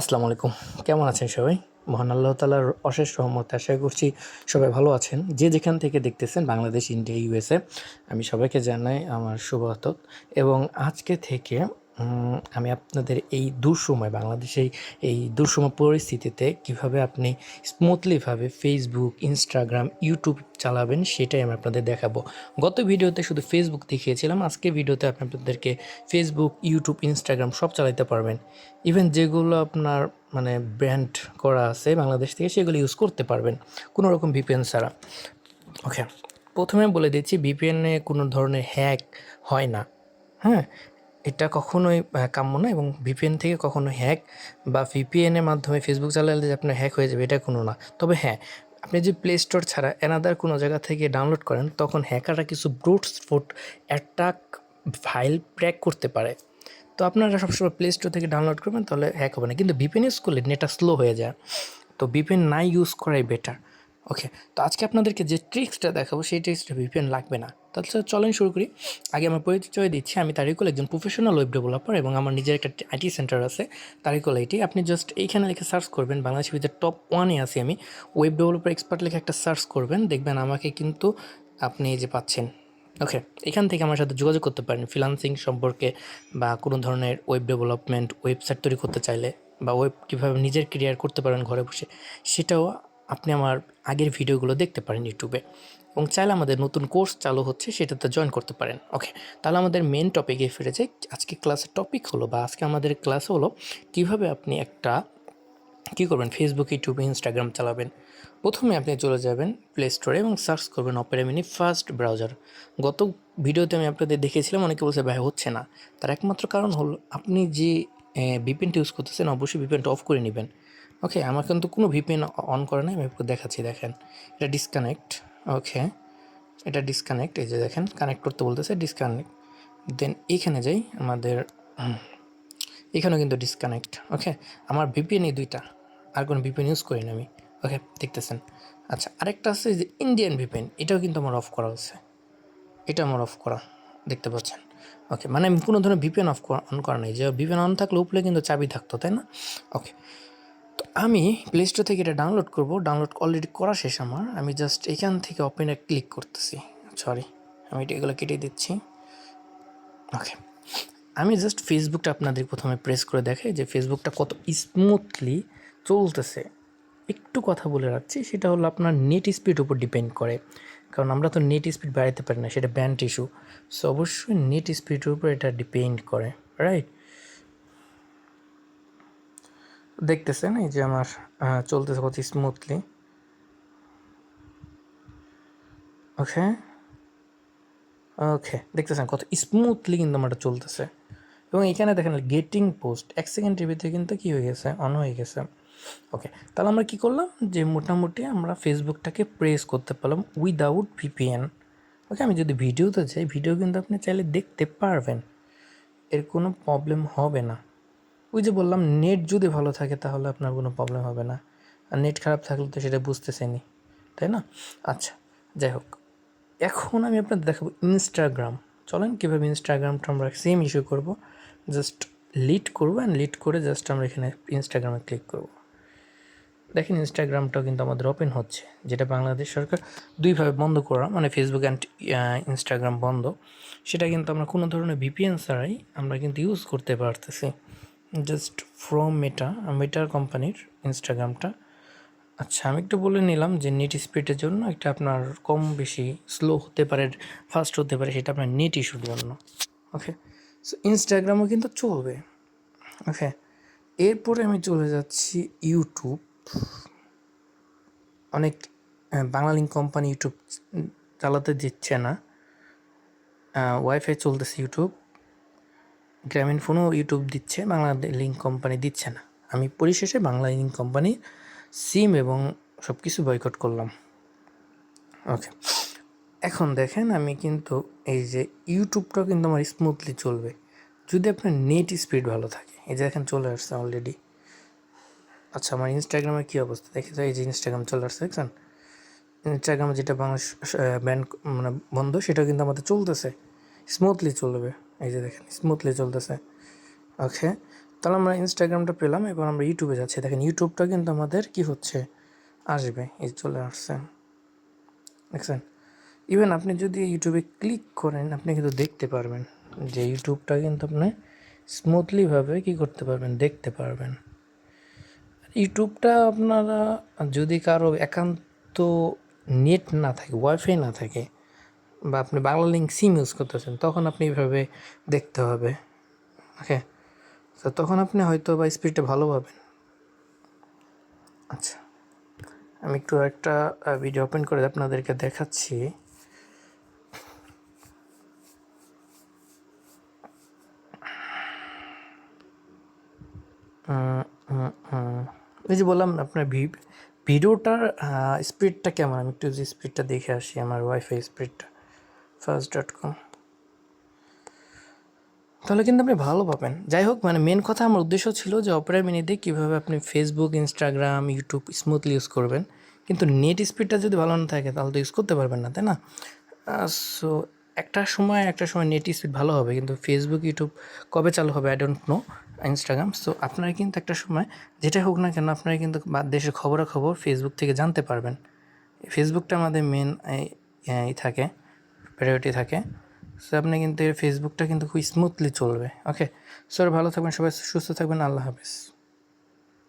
আসসালামু আলাইকুম। কেমন আছেন সবাই? মহান আল্লাহ তালার অশেষ রহমত আশা করছি সবাই ভালো আছেন। যে যেখান থেকে দেখতেছেন বাংলাদেশ, ইন্ডিয়া, ইউএসএ, আমি সবাইকে জানাই আমার শুভ এবং আজকে থেকে আমি আপনাদের এই দুঃসময়, বাংলাদেশে এই দুঃসময় পরিস্থিতিতে কীভাবে আপনি স্মুথলিভাবে ফেসবুক ইনস্টাগ্রাম ইউটিউব চালাবেন সেটাই আমি আপনাদের দেখাবো। গত ভিডিওতে শুধু ফেসবুক দেখিয়েছিলাম আজকে ভিডিওতে আপনি আপনাদেরকে ফেসবুক ইউটিউব ইনস্টাগ্রাম সব চালাতে পারবেন। ইভেন যেগুলো আপনার মানে ব্র্যান্ড করা আছে বাংলাদেশ থেকে সেগুলো ইউজ করতে পারবেন, কোনো রকম ভিপিএন ছাড়া। ওকে প্রথমে বলে দিচ্ছি ভিপিএনে কোনো ধরনের হ্যাক হয় না। হ্যাঁ এটা কখনোই কাম্য না এবং ভিপিএন থেকে কখনো হ্যাক বা ভিপিএনের মাধ্যমে ফেসবুক চালালে যে আপনার হ্যাক হয়ে যাবে, এটা কোনো না। তবে হ্যাঁ আপনি যে প্লে স্টোর ছাড়া এনাদার কোনো জায়গা থেকে ডাউনলোড করেন, তখন হ্যাকাররা কিছু ব্রুট ফুট অ্যাটাক ফাইল ট্র্যাক করতে পারে। তো আপনারা সবসময় প্লে স্টোর থেকে ডাউনলোড করবেন, তাহলে হ্যাক হবে না। কিন্তু ভিপিএন ইউজ করলে নেটটা স্লো হয়ে যায়। তো ভিপিএন নাই ইউজ করাই বেটার ওকে তো আজকে আপনাদেরকে যে ট্রিক্সটা দেখাবো, সেই ট্রিক্সটা ভিপিএন লাগবে না। তাহলে চলেন শুরু করি। আগে আমার পরিচয় দিচ্ছি, আমি তারিকুল, একজন প্রফেশনাল ওয়েব ডেভেলপার এবং আমার নিজের একটা আইটি সেন্টার আছে, তারিকুল আইটি আপনি জাস্ট এইখানে লিখে সার্চ করবেন, বাংলাদেশের ভিতরে টপ ওয়ানে আছি আমি। ওয়েব ডেভেলপার এক্সপার্ট লিখে একটা সার্চ করবেন, দেখবেন আমাকে কিন্তু আপনি যে পাচ্ছেন। ওকে এখান থেকে আমার সাথে যোগাযোগ করতে পারেন ফ্রিলান্সিং সম্পর্কে বা কোনো ধরনের ওয়েব ডেভেলপমেন্ট ওয়েবসাইট তৈরি করতে চাইলে বা ওয়েব কীভাবে নিজের ক্রিয়ার করতে পারেন ঘরে বসে, সেটাও আপনি আমার আগের ভিডিওগুলো দেখতে পারেন ইউটিউবে এবং চাইলে আমাদের নতুন কোর্স চালু হচ্ছে, সেটাতে জয়েন করতে পারেন। ওকে তাহলে আমাদের মেন টপিকে ফিরে যাই। আজকে ক্লাসের টপিক হলো বা আজকে আমাদের ক্লাস হলো কীভাবে আপনি একটা, কী করবেন? ফেসবুক ইউটিউবে ইনস্টাগ্রাম চালাবেন। প্রথমে আপনি চলে যাবেন প্লে স্টোরে এবং সার্চ করবেন অপেরা মিনি ফার্স্ট ব্রাউজার গত ভিডিওতে আমি আপনাদের দেখেছিলাম অনেকে বলছে, ভাই, হচ্ছে না। তার একমাত্র কারণ হলো, আপনি যে ভিপিএনটা ইউজ করতেছেন, অবশ্যই ভিপিএনটা অফ করে নেবেন। ওকে আমার কিন্তু কোনো ভিপিএন অন করে নাই, আমি দেখাচ্ছি, দেখেন। এটা ডিসকানেক্ট ওকে এটা ডিসকানেক্ট এই যে দেখেন কানেক্ট করতে বলতেছে ডিসকানেক্ট দেন এইখানে যাই, আমাদের এখানেও কিন্তু ডিসকানেক্ট ওকে আমার ভিপিএন এই দুইটা, আর কোনো ভিপিএন ইউজ করি না আমি ওকে দেখতেছেন। আচ্ছা আরেকটা আছে যে ইন্ডিয়ান ভিপিএন এটাও কিন্তু আমার অফ করা আছে এটা আমার অফ করা, দেখতে পাচ্ছেন ওকে মানে আমি কোনো ধরনের ভিপিএন অফ অন করা নেই। যে ভিপিএন অন থাকলে উপরে কিন্তু চাবি থাকতো, তাই না? ওকে আমি প্লে স্টোর থেকে এটা ডাউনলোড করব। ডাউনলোড অলরেডি করা শেষ আমার। আমি জাস্ট এখান থেকে ওপেনে ক্লিক করতেছি। সরি আমি এটা এগুলো কেটে দিচ্ছি। ওকে আমি জাস্ট ফেসবুকটা আপনাদের প্রথমে প্রেস করে দেখাই যে ফেসবুকটা কত স্মুথলি চলতেছে। একটু কথা বলে রাখছি, সেটা হলো আপনার নেট স্পিড উপর ডিপেন্ড করে। কারণ আমরা তো নেট স্পিড বাড়াতে পারি না, সেটা ব্যান্ড ইস্যু সো অবশ্যই নেট স্পিডের উপর এটা ডিপেন্ড করে রাইট দেখতেছেন, এই যে আমার চলতেছে কত স্মুথলি ওকে ওকে দেখতেছেন কত স্মুথলি কিন্তু আমারটা চলতেছে। এবং এখানে দেখেন গেটিং পোস্ট এক সেকেন্ডের ভিতরে কিন্তু কী হয়ে গেছে? অন হয়ে গেছে। ওকে তাহলে আমরা কি করলাম? যে মোটামুটি আমরা ফেসবুকটাকে প্রেস করতে পারলাম উইদাউট ভিপিএন ওকে আমি যদি ভিডিওতে যাই, ভিডিও কিন্তু আপনি চাইলে দেখতে পারবেন। এর কোনো প্রবলেম হবে না। ওই যে বললাম নেট যদি ভালো থাকে তাহলে আপনার কোনো প্রবলেম হবে না। আর নেট খারাপ থাকলে তো সেটা বুঝতেছেনি তাই না? আচ্ছা যাই হোক। এখন আমি আপনাদের দেখাবো ইনস্টাগ্রাম চলেন, কীভাবে ইনস্টাগ্রামটা আমরা সেম ইস্যু করব। জাস্ট লিড করব অ্যান্ড লিড করে জাস্ট আমরা এখানে ইনস্টাগ্রামে ক্লিক করব। দেখেন ইনস্টাগ্রামটাও কিন্তু আমাদের ওপেন হচ্ছে, যেটা বাংলাদেশ সরকার দুইভাবে বন্ধ করা মানে ফেসবুক অ্যান্ড ইনস্টাগ্রাম বন্ধ। সেটা কিন্তু আমরা কোনো ধরনের ভিপিএন ছাড়াই আমরা কিন্তু ইউজ করতে পারতেছি। জাস্ট ফ্রম মেটা মেটার কোম্পানির ইনস্টাগ্রামটা আচ্ছা আমি একটু বলে নিলাম যে নেট স্পিডের জন্য একটা আপনার কম বেশি স্লো হতে পারে ফাস্ট হতে পারে, সেটা আপনার নেট ইস্যুর জন্য। ওকে সো ইনস্টাগ্রামও কিন্তু চলবে। ওকে এরপরে আমি চলে যাচ্ছি ইউটিউব অনেক বাংলালিঙ্ক কোম্পানি ইউটিউব চালাতে দিচ্ছে না। ওয়াইফাই চলতেছে ইউটিউব গ্রামীণ ফোনও ইউটিউব দিচ্ছে, বাংলা লিঙ্ক কোম্পানি দিচ্ছে না। আমি পরিশেষে বাংলা লিঙ্ক কোম্পানি সিম এবং সব কিছু বয়কট করলাম। ওকে এখন দেখেন আমি কিন্তু এই যে ইউটিউবটাও কিন্তু আমার স্মুথলি চলবে। যদি আপনার নেট স্পিড ভালো থাকে, এই যে এখন চলে আসছে অলরেডি আচ্ছা আমার ইনস্টাগ্রামের কী অবস্থা? দেখে তো, এই যে ইনস্টাগ্রাম চলে আসছে, দেখছেন? ইনস্টাগ্রামে যেটা বাংলা ব্যান্ড মানে বন্ধ সেটা কিন্তু আমাদের চলতেছে। স্মুথলি চলবে। এই যে দেখেন স্মুথলি চলতেছে। ওকে তাহলে আমরা ইনস্টাগ্রামটা পেলাম, এবার আমরা ইউটিউবে যাচ্ছি। দেখেন ইউটিউবটা কিন্তু আমাদের কি হচ্ছে? আসবে, এই চলে আসছে। দেখছেন? ইভেন আপনি যদি ইউটিউবে ক্লিক করেন, আপনি কিন্তু দেখতে পারবেন যে ইউটিউবটা কিন্তু আপনি স্মুথলিভাবে কি করতে পারবেন, দেখতে পারবেন। ইউটিউবটা আপনারা যদি কারও একান্ত নেট না থাকে ওয়াইফাই না থাকে বা আপনি বাংলা লিঙ্ক সিম ইউজ করতেছেন, তখন আপনি এইভাবে দেখতে হবে ওকে তো তখন আপনি হয়তো বা স্পিডটা ভালো পাবেন। আচ্ছা আমি একটু একটা ভিডিও ওপেন করে আপনাদেরকে দেখাচ্ছি। এই যে বললাম আপনার ভিডিওটার স্পিডটা কেমন? আমি একটু যে স্পিডটা দেখে আসি, আমার ওয়াইফাই স্পিডটা ফার্স্ট ডট কম তাহলে কিন্তু আপনি ভালো পাবেন। যাই হোক মানে মেন কথা আমার উদ্দেশ্য ছিল যে অপেরা মিনিতে কীভাবে আপনি Facebook Instagram YouTube smoothly use করবেন। কিন্তু নেট স্পিডটা যদি ভালো না থাকে, তাহলে তো ইউজ করতে পারবেন না, তাই না? সো একটা সময় একটা সময় নেট স্পিড ভালো হবে, কিন্তু ফেসবুক ইউটিউব কবে চালু হবে I don't know Instagram so আপনারা কিন্তু একটা সময় যেটা হোক না কেন, আপনারা কিন্তু দেশের খবরাখবর ফেসবুক থেকে জানতে পারবেন। ফেসবুকটা আমাদের মেন থাকে। প্রায়োরিটি থাকে। সো আপনি কিন্তু এর ফেসবুকটা কিন্তু খুব স্মুথলি চলবে। ওকে সো ভালো থাকবেন সবাই, সুস্থ থাকবেন। আল্লাহ হাফেজ।